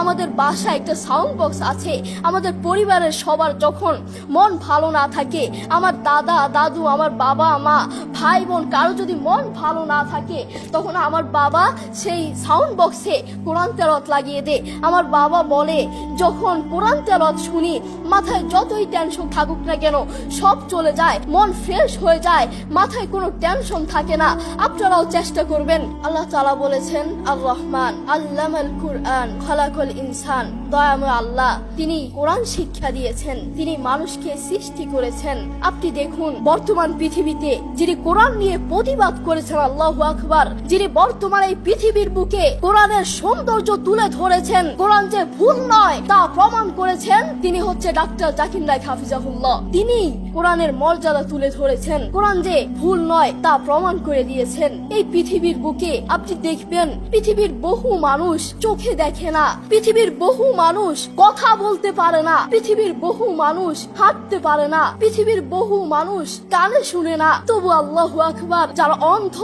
আমাদের বাসায় একটা সাউন্ড বক্স আছে। আমাদের পরিবারের সবার যখন মন ভালো না থাকে, আমার দাদা, দাদু, আমার বাবা, মা, ভাই, বোন, কারও যদি মন ভালো না থাকে, তখন আমার বাবা সেই সাউন্ড বক্সে কোরআন তেলত লাগিয়ে দে আমার বাবা বলে, যখন কোরআন তেলত শুনি, মাথায় যতই টেনশন থাকুক না কেন, সব চলে যায়, মন ফ্রেশ হয়ে যায়, মাথায় কোনো টেনশন থাকে না। আপনারাও চেষ্টা করবেন। আল্লাহ তালা বলেছেন, আর রহমান আল্লামাল কুরআন, খালাকুল ইনসান, দয়াময় আল্লাহ, তিনি কোরআন শিক্ষা দিয়েছেন, তিনি মানুষকে সৃষ্টি করেছেন। আপনি দেখুন, বর্তমান পৃথিবীতে যিনি কোরআন নিয়ে প্রতিবাদ করেছেন, আল্লাহ আকবার, যিনি বর্তমান এই পৃথিবীর বুকে কোরআনের সৌন্দর্য তুলে ধরেছেন, কোরআন যে ভুল নয় তা প্রমাণ করেছেন, তিনি হচ্ছে ডাক্তার জাকির নাইক হাফিজাহুল্লাহ। তিনি কোরআনের মর্যাদা তুলে ধরেছেন। কোরআন যে ভুল নয়, তা প্রমাণ করে দিয়েছেন। এই পৃথিবীর বুকে আপনি দেখবেন, পৃথিবীর বহু মানুষ চোখে দেখে না। পৃথিবীর বহু মানুষ কথা বলতে পারে না। পৃথিবীর বহু মানুষ হাঁটতে পারে না। পৃথিবীর বহু মানুষ কানে শুনে না। তবু আল্লাহ আকবার যারা অন্ধ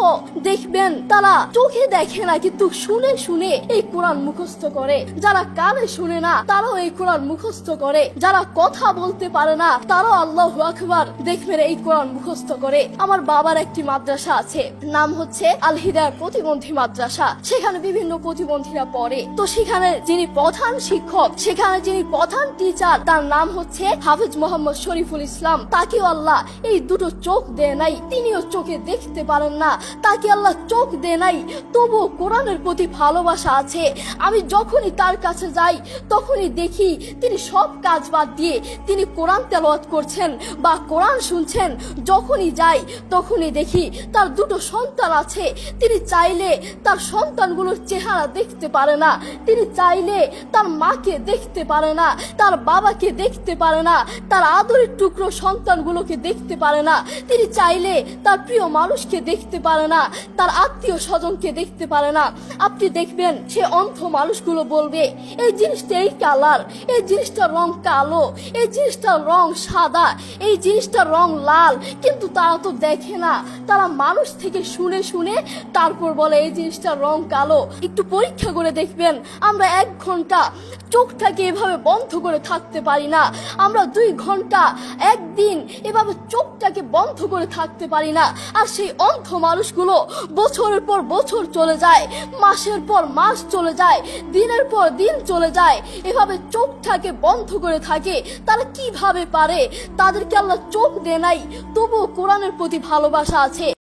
দেখবেন, তারা চোখে দেখে না, কিন্তু শুনে শুনে এই কোরআন মুখস্থ করে। যারা কানে শুনে না, তারাও এই কোরআন মুখস্থ করে। যারা কথা বলতে পারে না, তারাও আল্লাহ আকবার দেখবেন এই কোরআন মুখস্থ করে আমার বাবার একটি মাদ্রাসা আছে। নাম হচ্ছে আল হিদায়ার প্রতিবন্ধী মাদ্রাসা। সেখানে বিভিন্ন প্রতিবন্ধীরা পড়ে। তো সেখানে যিনি প্রধান শিক্ষক, সেখানে যিনি প্রধান টিচার তার নাম হচ্ছে হাফিজ মোহাম্মদ শরীফুল ইসলাম। তাকেও আল্লাহ এই দুটো চোখ দেয় নাই। তিনিও চোখে দেখতে পারেন না। তাকে আল্লাহ চোখ দেয় নাই। তবুও কোরআনের প্রতি ভালোবাসা আছে। আমি যখনই তার কাছে যাই, তখনই দেখি তিনি সব কাজ বাদ দিয়ে তিনি কোরআন তেলাওয়াত করছেন বা কোরআন শুনছেন, যখনই যাই তখনই দেখি তার দুটো সন্তান আছে। তিনি চাইলে তার সন্তানগুলোর চেহারা দেখতে পারে না। তিনি চাইলে তার মাকে দেখতে পারে না, তার বাবাকে দেখতে পারে না, তার আদরের টুকরো সন্তানগুলোকে দেখতে পারে না। তিনি চাইলে তার প্রিয় মানুষকে দেখতে পারে না, তার আত্মীয় স্বজনকে দেখতে পারে না। আপনি দেখবেন সে অন্ধ মানুষগুলো বলবে, এই জিনিসটা এই কালার, এই জিনিসটার রং কালো, এই জিনিসটার রং সাদা, এই জিনিসটার রং লাল, কিন্তু তারা তো দেখে না। তারা মানুষ থেকে শুনে শুনে তারপর বলে, এই জিনিসটার রং কালো। একটু পরীক্ষা করে দেখবেন, আমরা এক ঘণ্টা চোখটাকে এভাবে বন্ধ করে থাকতে পারি না। আমরা দুই ঘণ্টা, একদিন এভাবে চোখটাকে বন্ধ করে থাকতে পারি না। আর সেই অন্ধ মানুষগুলো বছরের পর বছর চলে যায়, মাসের পর মাস চলে যায়, দিনের পর দিন চলে যায়। এভাবে চোখটাকে বন্ধ করে থাকে। তারা কীভাবে পারে? তাদেরকে আল্লাহ চোখ দেয় নাই। তবুও কোরআনের প্রতি ভালোবাসা আছে।